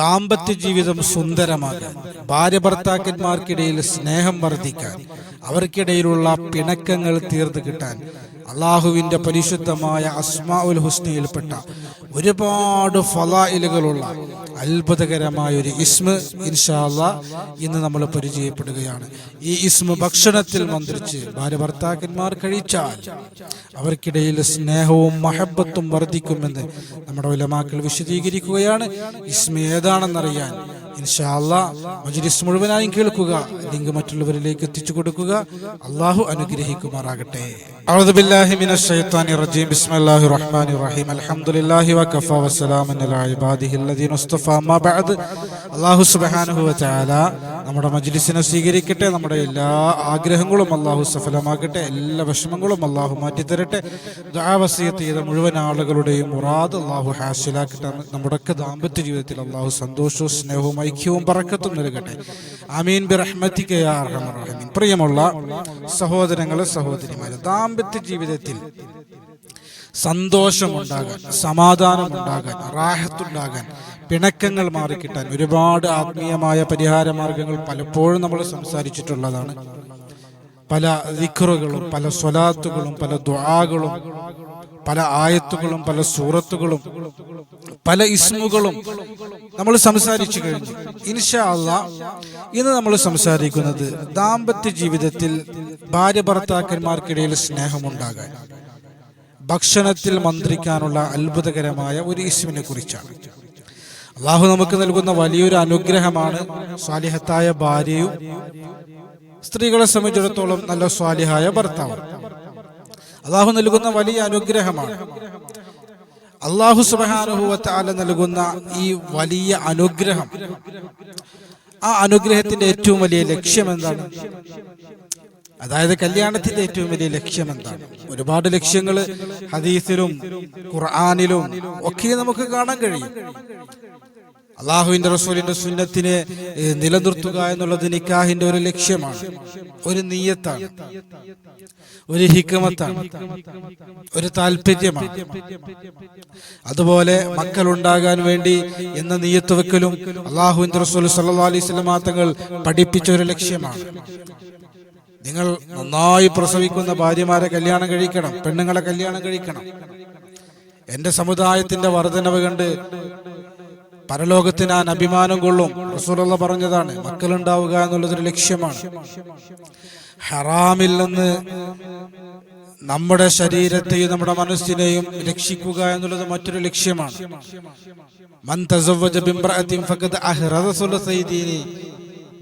ദാമ്പത്യ ജീവിതം സുന്ദരമാകാൻ ഭാര്യ ഭർത്താക്കന്മാർക്കിടയിൽ സ്നേഹം വർദ്ധിക്കാൻ അവർക്കിടയിലുള്ള പിണക്കങ്ങൾ തീർന്നു കിട്ടാൻ അള്ളാഹുവിന്റെ പരിശുദ്ധമായ അസ്മാ ഉൽ ഹുസ്നയിൽപ്പെട്ട ഒരുപാട് ഫലായിലുകളുള്ള അത്ഭുതകരമായ ഒരു ഇസ്മ ഇൻഷാല്ല ഇന്ന് നമ്മൾ പരിചയപ്പെടുകയാണ്. ഈ ഇസ്മ ഭക്ഷണത്തിൽ മന്ത്രിച്ച് ഭാര്യ ഭർത്താക്കന്മാർ കഴിച്ചാൽ അവർക്കിടയിൽ സ്നേഹവും മഹബത്തും വർദ്ധിക്കുമെന്ന് നമ്മുടെ ഉലമാക്കൾ വിശദീകരിക്കുകയാണ്. ഇസ്മ ഏതാണെന്നറിയാൻ ഇൻഷാല്ല മജ്ലിസ് മുഴുവനായും കേൾക്കുക ലിങ്ക് മറ്റുള്ളവരിലേക്ക് എത്തിച്ചു കൊടുക്കുക. അള്ളാഹു അനുഗ്രഹിക്കുമാറാകട്ടെ. أعوذ بالله من الشيطان الرجيم بسم الله الرحمن الرحيم الحمد لله وكفى وسلام على عباده الذين اصطفى ما بعد അള്ളാഹു സുബ്ഹാനഹു വതആല നമ്മുടെ മജ്ലിസിനെ സ്വീകരിക്കട്ടെ നമ്മുടെ എല്ലാ ആഗ്രഹങ്ങളും അള്ളാഹു സഫലമാക്കട്ടെ എല്ലാ വിഷമങ്ങളും അള്ളാഹു മാറ്റിത്തരട്ടെ ദുആവസിയത്ത് ചെയ്ത മുഴുവൻ ആളുകളുടെയും മുറാദ് അള്ളാഹു ഹാസിലാക്കട്ടെ നമ്മുടെയൊക്കെ ദാമ്പത്യ ജീവിതത്തിൽ അള്ളാഹു സന്തോഷവും സ്നേഹവും ഐക്യവും പറക്കത്തും നൽകട്ടെ ആമീൻ ബിറഹ്മതിക യാ അർഹമർ റഹീമീൻ പ്രിയമുള്ള സഹോദരങ്ങളെ സഹോദരിമാരെ ദാമ്പത്യ ജീവിതത്തിൽ സന്തോഷമുണ്ടാകാൻ സമാധാനമുണ്ടാകാൻ റാഹത്തുണ്ടാകാൻ പിണക്കങ്ങൾ മാറിക്കിട്ടാൻ ഒരുപാട് ആത്മീയമായ പരിഹാര മാർഗങ്ങൾ പലപ്പോഴും നമ്മൾ സംസാരിച്ചിട്ടുള്ളതാണ്. പല ദിഖറുകളും പല സ്വലാത്തുകളും പല ദ്വാകളും പല ആയത്തുകളും പല സൂറത്തുകളും പല ഇസ്മുകളും നമ്മൾ സംസാരിച്ചു കഴിഞ്ഞു. ഇന്ന് നമ്മൾ സംസാരിക്കുന്നത് ദാമ്പത്യ ജീവിതത്തിൽ ഭാര്യ ഭർത്താക്കന്മാർക്കിടയിൽ സ്നേഹമുണ്ടാകാൻ. ഭക്ഷണത്തിൽ മന്ത്രിക്കാനുള്ള അത്ഭുതകരമായ ഒരു ഇസ്മിനെ കുറിച്ചാണ്. അള്ളാഹു നമുക്ക് നൽകുന്ന വലിയൊരു അനുഗ്രഹമാണ് സ്വാലിഹത്തായ ഭാര്യയും സ്ത്രീകളെ സംബന്ധിച്ചിടത്തോളം നല്ല സ്വാലിഹായ ഭർത്താവും. അള്ളാഹു നൽകുന്ന വലിയ അനുഗ്രഹമാണ് അള്ളാഹു സുബാനുഭവത്താല നൽകുന്ന ഈ വലിയ അനുഗ്രഹം. ആ അനുഗ്രഹത്തിന്റെ ഏറ്റവും വലിയ ലക്ഷ്യം എന്താണ്? അതായത് കല്യാണത്തിന്റെ ഏറ്റവും വലിയ ലക്ഷ്യം എന്താണ്? ഒരുപാട് ലക്ഷ്യങ്ങൾ ഹദീസിലും ഖുർആാനിലും ഒക്കെ നമുക്ക് കാണാൻ കഴിയും. അള്ളാഹുവിന്റെ റസൂലിന്റെ സുന്നത്തിനെ നിലനിർത്തുക എന്നുള്ളത് നിക്കാഹിന്റെ ഒരു ലക്ഷ്യമാണ്. ഒരു നീയത്താണ്. ഒരു ഹിക്കമത്താണ് ഒരു താല്പര്യമാണ് അതുപോലെ മക്കൾ ഉണ്ടാകാൻ വേണ്ടി എന്ന നീയത്ത് വെക്കലും അള്ളാഹുവിന്റെ റസൂൽ സല്ലാ അലൈഹി സ്വലമാ തങ്ങൾ പഠിപ്പിച്ച ഒരു ലക്ഷ്യമാണ്. നിങ്ങൾ നന്നായി പ്രസവിക്കുന്ന ഭാര്യമാരെ കല്യാണം കഴിക്കണം പെണ്ണുങ്ങളെ കല്യാണം കഴിക്കണം. എന്റെ സമുദായത്തിന്റെ വർധനവ് കണ്ട് പരലോകത്ത് ഞാൻ അഭിമാനം കൊള്ളും. റസൂലുള്ള പറഞ്ഞതാണ് മക്കളുണ്ടാവുക എന്നുള്ളതൊരു ലക്ഷ്യമാണ്. ഹറാമിൽ നിന്ന് നമ്മുടെ ശരീരത്തെയും നമ്മുടെ മനസ്സിനെയും രക്ഷിക്കുക എന്നുള്ളത് മറ്റൊരു ലക്ഷ്യമാണ്.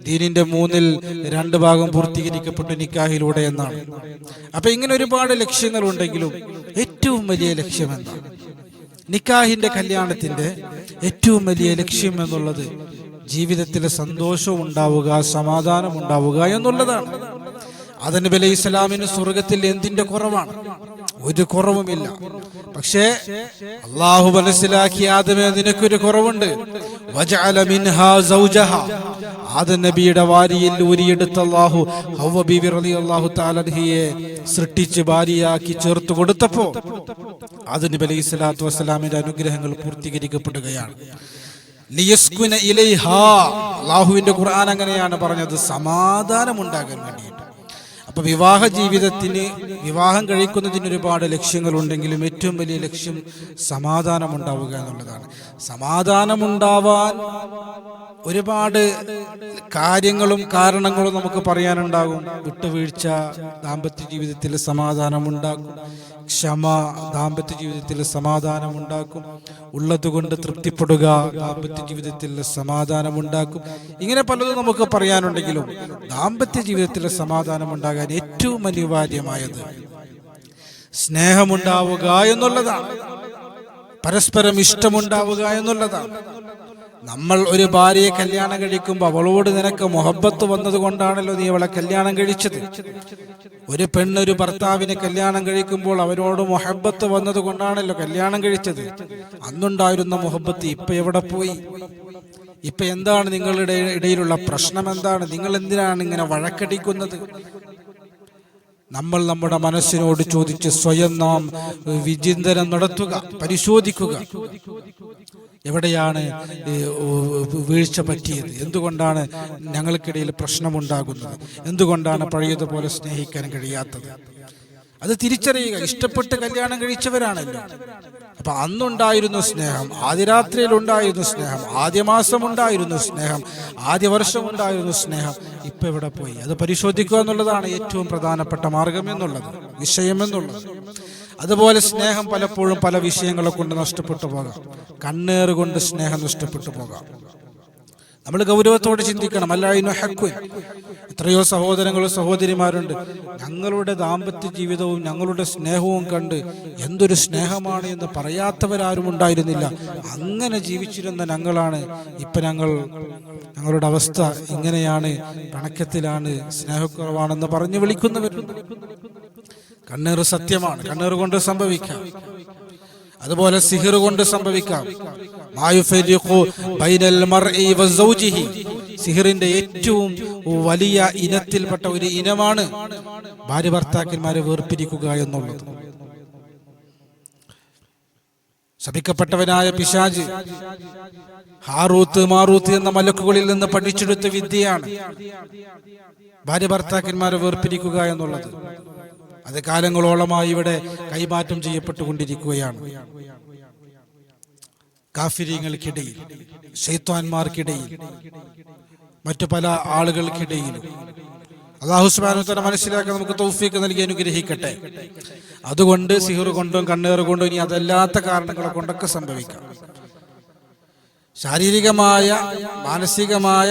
ദീനിന്റെ മൂന്നിൽ രണ്ട് ഭാഗം പൂർത്തീകരിക്കപ്പെട്ടു നിക്കാഹിലൂടെ എന്നാണ്. അപ്പൊ ഇങ്ങനെ ഒരുപാട് ലക്ഷ്യങ്ങൾ ഉണ്ടെങ്കിലും ഏറ്റവും വലിയ ലക്ഷ്യം എന്താണ് നിക്കാഹിന്റെ കല്യാണത്തിന്റെ ഏറ്റവും വലിയ ലക്ഷ്യം എന്നുള്ളത് ജീവിതത്തിൽ സന്തോഷം ഉണ്ടാവുക സമാധാനം ഉണ്ടാവുക എന്നുള്ളതാണ്. അതിന് വില ഇസ്ലാമിന് സ്വർഗത്തിൽ എന്തിന്റെ കുറവാണ്? ഒരു കുറവുമില്ല. പക്ഷേ അള്ളാഹു മനസ്സിലാക്കി ആദമേ നിനക്കൊരു കുറവുണ്ട്. ആദം നബിയുടെ വാരിയിൽ ഊരിയെടുത്ത അള്ളാഹു ഹവ്വ ബീവി റളിയല്ലാഹു താലഹിയെ സൃഷ്ടിച്ച് ഭാര്യയാക്കി ചേർത്ത് കൊടുത്തപ്പോ അത് നബി അലൈഹി സ്വലാത്തു വസ്സലാമിന്റെ അനുഗ്രഹങ്ങൾ പൂർത്തീകരിക്കപ്പെടുകയാണ്. അള്ളാഹുവിന്റെ ഖുർആൻ അങ്ങനെയാണ് പറഞ്ഞത് സമാധാനം ഉണ്ടാകാൻ വേണ്ടിയിട്ട് അപ്പൊ വിവാഹ ജീവിതത്തിന് വിവാഹം കഴിക്കുന്നതിന് ഒരുപാട് ലക്ഷ്യങ്ങളുണ്ടെങ്കിലും ഏറ്റവും വലിയ ലക്ഷ്യം സമാധാനം ഉണ്ടാവുക എന്നുള്ളതാണ് സമാധാനമുണ്ടാവാൻ ഒരുപാട് കാര്യങ്ങളും കാരണങ്ങളും നമുക്ക് പറയാനുണ്ടാകും. വിട്ടുവീഴ്ച ദാമ്പത്യ ജീവിതത്തിൽ സമാധാനമുണ്ടാക്കും. ക്ഷമ ദാമ്പത്യ ജീവിതത്തിൽ സമാധാനമുണ്ടാക്കും. ഉള്ളതുകൊണ്ട് തൃപ്തിപ്പെടുക ദാമ്പത്യ ജീവിതത്തിൽ സമാധാനമുണ്ടാക്കും. ഇങ്ങനെ പലതും നമുക്ക് പറയാനുണ്ടെങ്കിലും ദാമ്പത്യ ജീവിതത്തിൽ സമാധാനമുണ്ടാകാൻ ഏറ്റവും അനിവാര്യമായത് സ്നേഹമുണ്ടാവുക എന്നുള്ളതാണ്. പരസ്പരം ഇഷ്ടമുണ്ടാവുക എന്നുള്ളതാണ്. നമ്മൾ ഒരു ഭാര്യയെ കല്യാണം കഴിക്കുമ്പോൾ അവളോട് നിനക്ക് മൊഹബത്ത് വന്നത് കൊണ്ടാണല്ലോ നീ അവളെ കല്യാണം കഴിച്ചത്. ഒരു പെണ്ണ് ഒരു ഭർത്താവിനെ കല്യാണം കഴിക്കുമ്പോൾ അവരോട് മൊഹബത്ത് വന്നത് കൊണ്ടാണല്ലോ കല്യാണം കഴിച്ചത്. അന്നുണ്ടായിരുന്ന മൊഹബത്ത് ഇപ്പൊ എവിടെ പോയി? ഇപ്പൊ എന്താണ് നിങ്ങളുടെ ഇടയിലുള്ള പ്രശ്നം എന്താണ്? നിങ്ങൾ എന്തിനാണ് ഇങ്ങനെ വഴക്കടിക്കുന്നത്? നമ്മൾ നമ്മുടെ മനസ്സിനോട് ചോദിച്ച് സ്വയം നാം വിചിന്തനം നടത്തുക പരിശോധിക്കുക. എവിടെയാണ് വീഴ്ച പറ്റിയത്? എന്തുകൊണ്ടാണ് ഞങ്ങൾക്കിടയിൽ പ്രശ്നമുണ്ടാകുന്നത്? എന്തുകൊണ്ടാണ് പഴയതുപോലെ സ്നേഹിക്കാൻ കഴിയാത്തത്? അത് തിരിച്ചറിയുക. ഇഷ്ടപ്പെട്ട് കല്യാണം കഴിച്ചവരാണല്ലോ അപ്പൊ അന്നുണ്ടായിരുന്നു സ്നേഹം. ആദ്യ രാത്രിയിൽ ഉണ്ടായിരുന്നു സ്നേഹം. ആദ്യ മാസം ഉണ്ടായിരുന്നു സ്നേഹം. ആദ്യ വർഷം ഉണ്ടായിരുന്നു സ്നേഹം. ഇപ്പൊ എവിടെ പോയി? അത് പരിശോധിക്കുക എന്നുള്ളതാണ് ഏറ്റവും പ്രധാനപ്പെട്ട മാർഗം എന്നുള്ളത് വിഷയം എന്നുള്ളത്. അതുപോലെ സ്നേഹം പലപ്പോഴും പല വിഷയങ്ങളെ കൊണ്ട് നഷ്ടപ്പെട്ടു പോകാം. കണ്ണേറ് കൊണ്ട് സ്നേഹം നഷ്ടപ്പെട്ടു പോകാം. നമ്മൾ ഗൗരവത്തോടെ ചിന്തിക്കണം. അല്ലായിരുന്നു ഹക്കുൻ എത്രയോ സഹോദരങ്ങളും സഹോദരിമാരുണ്ട്. ഞങ്ങളുടെ ദാമ്പത്യ ജീവിതവും ഞങ്ങളുടെ സ്നേഹവും കണ്ട് എന്തൊരു സ്നേഹമാണ് എന്ന് പറയാത്തവരാരും ഉണ്ടായിരുന്നില്ല. അങ്ങനെ ജീവിച്ചിരുന്ന ഞങ്ങളാണ്. ഇപ്പം ഞങ്ങൾ ഞങ്ങളുടെ അവസ്ഥ ഇങ്ങനെയാണ്. കണക്കത്തിലാണ് സ്നേഹക്കുറവാണെന്ന് പറഞ്ഞു വിളിക്കുന്നവരുണ്ട്. കണ്ണീർ സത്യമാണ്. കണ്ണീർ കൊണ്ട് സംഭവിക്കാം. അതുപോലെ സിഹിർ കൊണ്ട് സംഭവിക്കാം. സിഹിറിന്റെ ഏറ്റവും വലിയ ഇനത്തിൽപ്പെട്ട ഒരു ഇനമാണ് ഭാര്യ ഭർത്താക്കന്മാരെ വേർപിരിക്കുക എന്നുള്ളത്. ശപിക്കപ്പെട്ടവനായ പിശാജ് ഹാറൂത്ത് മാറൂത്ത് എന്ന മലക്കുകളിൽ നിന്ന് പഠിച്ചെടുത്ത വിദ്യയാണ് ഭാര്യ ഭർത്താക്കന്മാരെ വേർപിരിക്കുക എന്നുള്ളത്. അത് കാലങ്ങളോളമായി ഇവിടെ കൈമാറ്റം ചെയ്യപ്പെട്ടുകൊണ്ടിരിക്കുകയാണ്. കാഫിര്യങ്ങൾക്കിടയിൽ ശൈത്വാന്മാർക്കിടയിൽ മറ്റു പല ആളുകൾക്കിടയിലും. അള്ളാഹു സുബാനുത്തര മനസ്സിലാക്കാൻ നമുക്ക് തൗഫീക്ക് നൽകി അനുഗ്രഹിക്കട്ടെ. അതുകൊണ്ട് സിഹർ കൊണ്ടും കണ്ണേറ് കൊണ്ടും ഇനി അതല്ലാത്ത കാരണങ്ങളെ കൊണ്ടൊക്കെ സംഭവിക്കാം. ശാരീരികമായ മാനസികമായ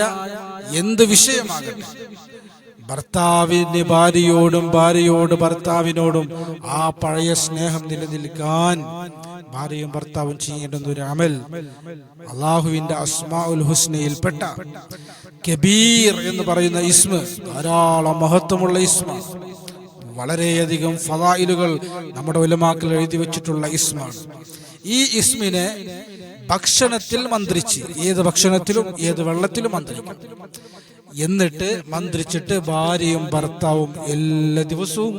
എന്ത് വിഷയമാകട്ടെ ഭർത്താവിന് ഭാര്യയോടും ഭാര്യയോട് ഭർത്താവിനോടും ആ പഴയ സ്നേഹം നിലനിൽക്കാൻ ഭാര്യയും ഭർത്താവും ചെയ്യേണ്ടുന്ന ഒരു അമൽ അള്ളാഹുവിന്റെ അസ്മാ ഉൽ ഹുസ്നയിൽപ്പെട്ട കബീർ എന്ന് പറയുന്ന ഇസ്മ ധാരാളം മഹത്വമുള്ള ഇസ്മ. വളരെയധികം ഫവായിലുകൾ നമ്മുടെ ഉലമാക്കൾ എഴുതി വെച്ചിട്ടുള്ള ഇസ്മാണ്. ഈ ഇസ്മിനെ ഭക്ഷണത്തിൽ മന്ത്രിച്ച് ഏത് ഭക്ഷണത്തിലും ഏത് വെള്ളത്തിലും മന്ത്രിക്കും. എന്നിട്ട് മന്ത്രിച്ചിട്ട് ഭാര്യയും ഭർത്താവും എല്ലാ ദിവസവും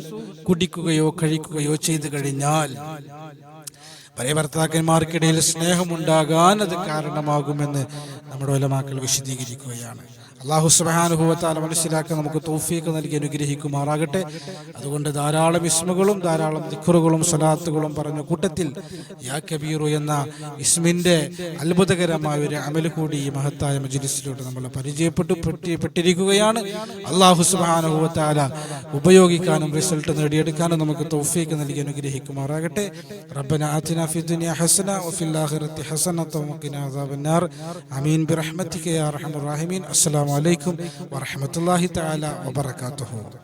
കുടിക്കുകയോ കഴിക്കുകയോ ചെയ്തു കഴിഞ്ഞാൽ പഴയ ഭർത്താക്കന്മാർക്കിടയിൽ സ്നേഹമുണ്ടാകാൻ അത് കാരണമാകുമെന്ന് നമ്മുടെ ഒലമാക്കൾ വിശദീകരിക്കുകയാണ്. അള്ളാഹു സുബാനുഭവത്താൽ മനസ്സിലാക്കാൻ നമുക്ക് തോഫീക്ക് നൽകി അനുഗ്രഹിക്കുമാറാകട്ടെ. അതുകൊണ്ട് ധാരാളം ഇസ്മുകളും ധാരാളം ദിഖറുകളും സലാത്തുകളും പറഞ്ഞ കൂട്ടത്തിൽ യാ കബീറു എന്ന ഇസ്മിന്റെ അത്ഭുതകരമായ ഒരു അമൽ കൂടി ഈ മഹത്തായ മജ്ലിസിലൂടെ നമ്മൾ പരിചയപ്പെട്ടു പെട്ടി- പെട്ടിരിക്കുകയാണ്. അള്ളാഹു സുബാനുഭവത്താല ഉപയോഗിക്കാനും റിസൾട്ട് നേടിയെടുക്കാനും നമുക്ക് തൗഫീക്ക് നൽകി അനുഗ്രഹിക്കുമാറാകട്ടെ. റബ്ബന ആതിന ഫി ഹസന വഫിൽ ആമീൻ ബിറഹ്മതിക യാ അർഹമർ റഹീമീൻ. അസ്സലാമു അലൈക്കും വറഹ്മത്തുള്ളാഹി തആല വബറകാതുഹു